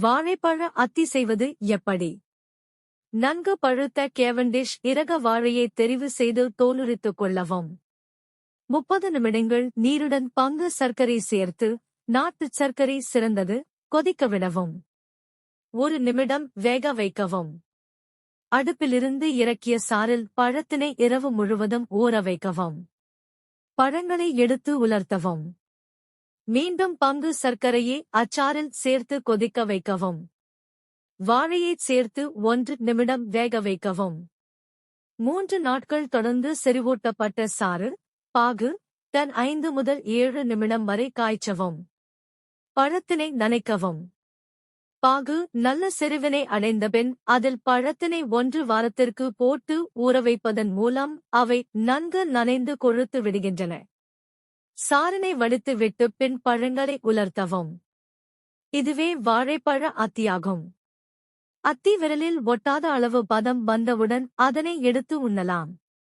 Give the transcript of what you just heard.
வாழைப்பழ அத்தி செய்வது எப்படி? நன்கு பழுத்த கேவண்டிஷ் இறக வாழையை தெரிவு செய்து தோலுரித்துக் கொள்ளவும். முப்பது நிமிடங்கள் நீருடன் பங்கு சர்க்கரை சேர்த்து நாட்டுச் சர்க்கரை சிறந்தது கொதிக்க விடவும். ஒரு நிமிடம் வேக வைக்கவும். அடுப்பிலிருந்து இறக்கிய சாறில் பழத்தினை இரவு முழுவதும் ஊற வைக்கவும். பழங்களை எடுத்து உலர்த்தவும். மீண்டும் பங்கு சர்க்கரையை அச்சாறில் சேர்த்து கொதிக்க வைக்கவும். வாழையைச் சேர்த்து ஒன்று நிமிடம் வேக வைக்கவும். மூன்று நாட்கள் தொடர்ந்து செறிவூட்டப்பட்ட சாறு பாகு தன் ஐந்து முதல் ஏழு நிமிடம் வரை காய்ச்சவும். பழத்தினை நனைக்கவும். பாகு நல்ல செறிவினை அடைந்தபின் அதில் பழத்தினை ஒன்று வாரத்திற்கு போட்டு ஊற வைப்பதன் மூலம் அவை நன்கு நனைந்து கொழுத்து விடுகின்றன. சாரனை வடித்து விட்டு பின் பழங்களை உலர்த்தவும். இதுவே வாழைப்பழ அத்தியாகும். அத்தி விரலில் ஒட்டாத அளவு பதம் வந்தவுடன் அதனை எடுத்து உண்ணலாம்.